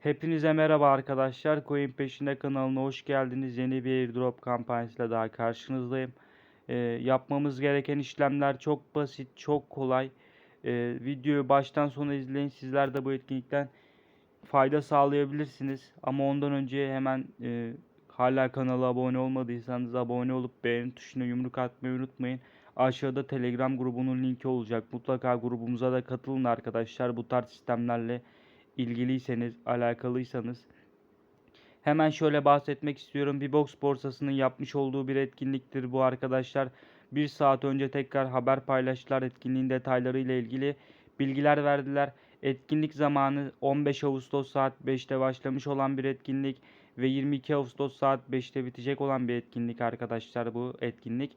Hepinize merhaba arkadaşlar. Coin Peşinde kanalına hoş geldiniz. Yeni bir airdrop kampanyasıyla daha karşınızdayım. Ee, yapmamız gereken işlemler çok basit, çok kolay. Ee, videoyu baştan sona izleyin. Sizler de bu etkinlikten fayda sağlayabilirsiniz. Ama ondan önce hemen e, hala kanala abone olmadıysanız abone olup beğeni tuşuna yumruk atmayı unutmayın. Aşağıda Telegram grubunun linki olacak. Mutlaka grubumuza da katılın arkadaşlar. Bu tarz sistemlerle ilgiliyseniz, alakalıysanız. Hemen şöyle bahsetmek istiyorum. Bir box borsasının yapmış olduğu bir etkinliktir bu arkadaşlar. Bir saat önce tekrar haber paylaştılar etkinliğin detayları ile ilgili bilgiler verdiler. Etkinlik zamanı 15 Ağustos saat 5'te başlamış olan bir etkinlik ve 22 Ağustos saat 5'te bitecek olan bir etkinlik arkadaşlar bu etkinlik.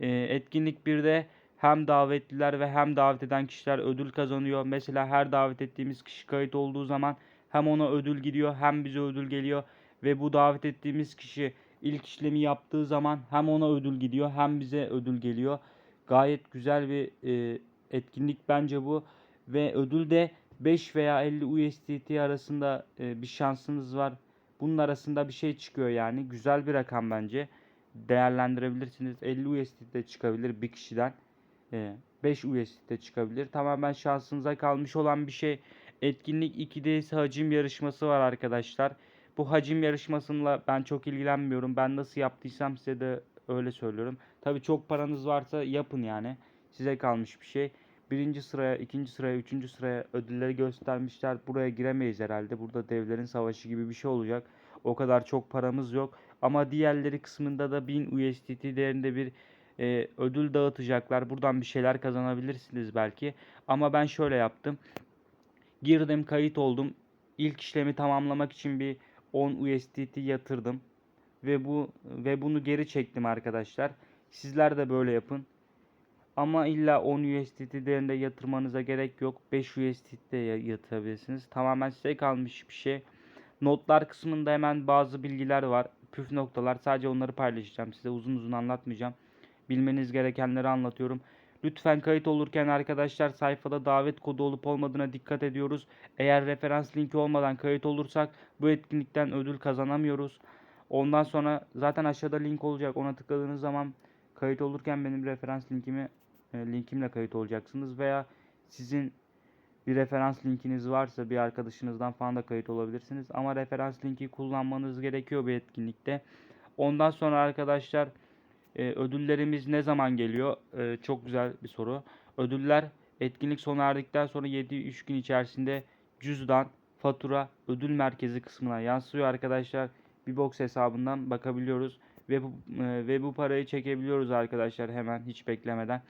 Ee, etkinlik 1'de hem davetliler ve hem davet eden kişiler ödül kazanıyor. Mesela her davet ettiğimiz kişi kayıt olduğu zaman hem ona ödül gidiyor hem bize ödül geliyor ve bu davet ettiğimiz kişi ilk işlemi yaptığı zaman hem ona ödül gidiyor hem bize ödül geliyor. Gayet güzel bir e, etkinlik bence bu ve ödül de 5 veya 50 USDT arasında e, bir şansınız var. Bunun arasında bir şey çıkıyor yani. Güzel bir rakam bence. Değerlendirebilirsiniz. 50 USDT de çıkabilir bir kişiden. 5 USDT çıkabilir. Tamamen şansınıza kalmış olan bir şey. Etkinlik 2'de ise hacim yarışması var arkadaşlar. Bu hacim yarışmasıyla ben çok ilgilenmiyorum. Ben nasıl yaptıysam size de öyle söylüyorum. Tabi çok paranız varsa yapın yani. Size kalmış bir şey. Birinci sıraya, ikinci sıraya, üçüncü sıraya ödülleri göstermişler. Buraya giremeyiz herhalde. Burada devlerin savaşı gibi bir şey olacak. O kadar çok paramız yok. Ama diğerleri kısmında da 1000 USDT değerinde bir e, ödül dağıtacaklar. Buradan bir şeyler kazanabilirsiniz belki. Ama ben şöyle yaptım. Girdim, kayıt oldum. İlk işlemi tamamlamak için bir 10 USDT yatırdım ve bu ve bunu geri çektim arkadaşlar. Sizler de böyle yapın. Ama illa 10 USDT değerinde yatırmanıza gerek yok. 5 USDT yatırabilirsiniz. Tamamen size kalmış bir şey. Notlar kısmında hemen bazı bilgiler var. Püf noktalar. Sadece onları paylaşacağım. Size uzun uzun anlatmayacağım. Bilmeniz gerekenleri anlatıyorum. Lütfen kayıt olurken arkadaşlar sayfada davet kodu olup olmadığına dikkat ediyoruz. Eğer referans linki olmadan kayıt olursak bu etkinlikten ödül kazanamıyoruz. Ondan sonra zaten aşağıda link olacak. Ona tıkladığınız zaman kayıt olurken benim referans linkimi e, linkimle kayıt olacaksınız veya sizin bir referans linkiniz varsa bir arkadaşınızdan falan da kayıt olabilirsiniz. Ama referans linki kullanmanız gerekiyor bir etkinlikte. Ondan sonra arkadaşlar e, ödüllerimiz ne zaman geliyor? E, çok güzel bir soru. Ödüller etkinlik sona erdikten sonra 7-3 gün içerisinde cüzdan, fatura, ödül merkezi kısmına yansıyor arkadaşlar. Bir box hesabından bakabiliyoruz ve bu, e, ve bu parayı çekebiliyoruz arkadaşlar hemen hiç beklemeden.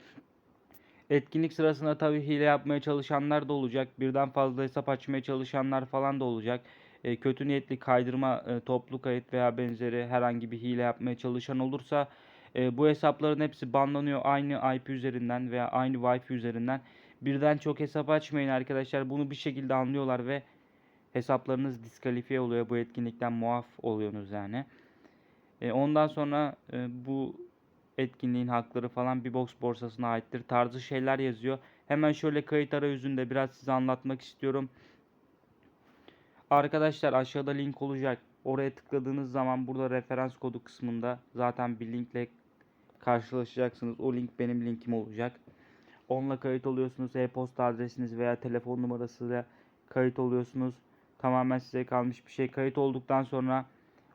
Etkinlik sırasında tabii hile yapmaya çalışanlar da olacak. Birden fazla hesap açmaya çalışanlar falan da olacak. E, kötü niyetli kaydırma, e, toplu kayıt veya benzeri herhangi bir hile yapmaya çalışan olursa e, bu hesapların hepsi banlanıyor aynı IP üzerinden veya aynı Wi-Fi üzerinden. Birden çok hesap açmayın arkadaşlar. Bunu bir şekilde anlıyorlar ve hesaplarınız diskalifiye oluyor. Bu etkinlikten muaf oluyorsunuz yani. E, ondan sonra e, bu etkinliğin hakları falan bir box borsasına aittir tarzı şeyler yazıyor. Hemen şöyle kayıt arayüzünde biraz size anlatmak istiyorum. Arkadaşlar aşağıda link olacak. Oraya tıkladığınız zaman burada referans kodu kısmında zaten bir linkle karşılaşacaksınız. O link benim linkim olacak. Onunla kayıt oluyorsunuz. E-posta adresiniz veya telefon numarasıyla kayıt oluyorsunuz. Tamamen size kalmış bir şey. Kayıt olduktan sonra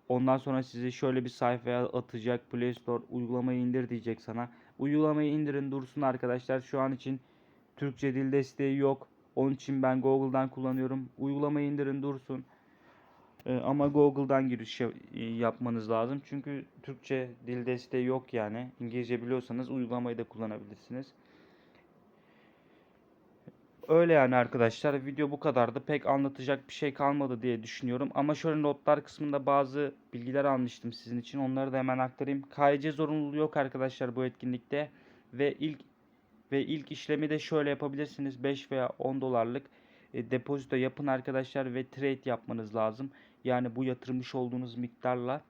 ondan sonra sizi şöyle bir sayfaya atacak. Play Store uygulamayı indir diyecek sana. Uygulamayı indirin dursun arkadaşlar. Şu an için Türkçe dil desteği yok. Onun için ben Google'dan kullanıyorum. Uygulamayı indirin dursun. Ee, ama Google'dan giriş yapmanız lazım. Çünkü Türkçe dil desteği yok yani. İngilizce biliyorsanız uygulamayı da kullanabilirsiniz. Öyle yani arkadaşlar. Video bu kadardı. Pek anlatacak bir şey kalmadı diye düşünüyorum. Ama şöyle notlar kısmında bazı bilgiler almıştım sizin için. Onları da hemen aktarayım. KYC zorunluluğu yok arkadaşlar bu etkinlikte. Ve ilk ve ilk işlemi de şöyle yapabilirsiniz. 5 veya 10 dolarlık e, depozito yapın arkadaşlar ve trade yapmanız lazım. Yani bu yatırmış olduğunuz miktarla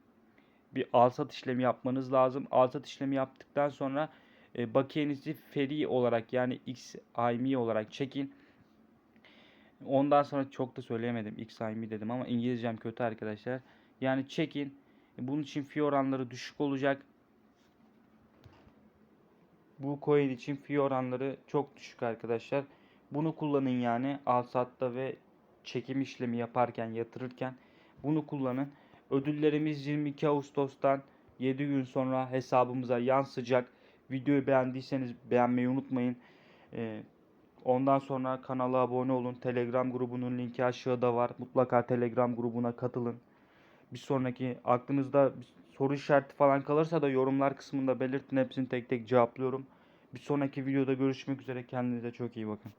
bir alsat işlemi yapmanız lazım. Alsat işlemi yaptıktan sonra e, bakiyenizi feri olarak yani XIM olarak çekin. Ondan sonra çok da söyleyemedim. XIM'i dedim ama İngilizcem kötü arkadaşlar. Yani çekin. Bunun için fee oranları düşük olacak. Bu coin için fee oranları çok düşük arkadaşlar. Bunu kullanın yani alsatta ve çekim işlemi yaparken, yatırırken bunu kullanın. Ödüllerimiz 22 Ağustos'tan 7 gün sonra hesabımıza yansıyacak. Videoyu beğendiyseniz beğenmeyi unutmayın. Ee, ondan sonra kanala abone olun. Telegram grubunun linki aşağıda var. Mutlaka Telegram grubuna katılın. Bir sonraki aklınızda soru işareti falan kalırsa da yorumlar kısmında belirtin. Hepsini tek tek cevaplıyorum. Bir sonraki videoda görüşmek üzere. Kendinize çok iyi bakın.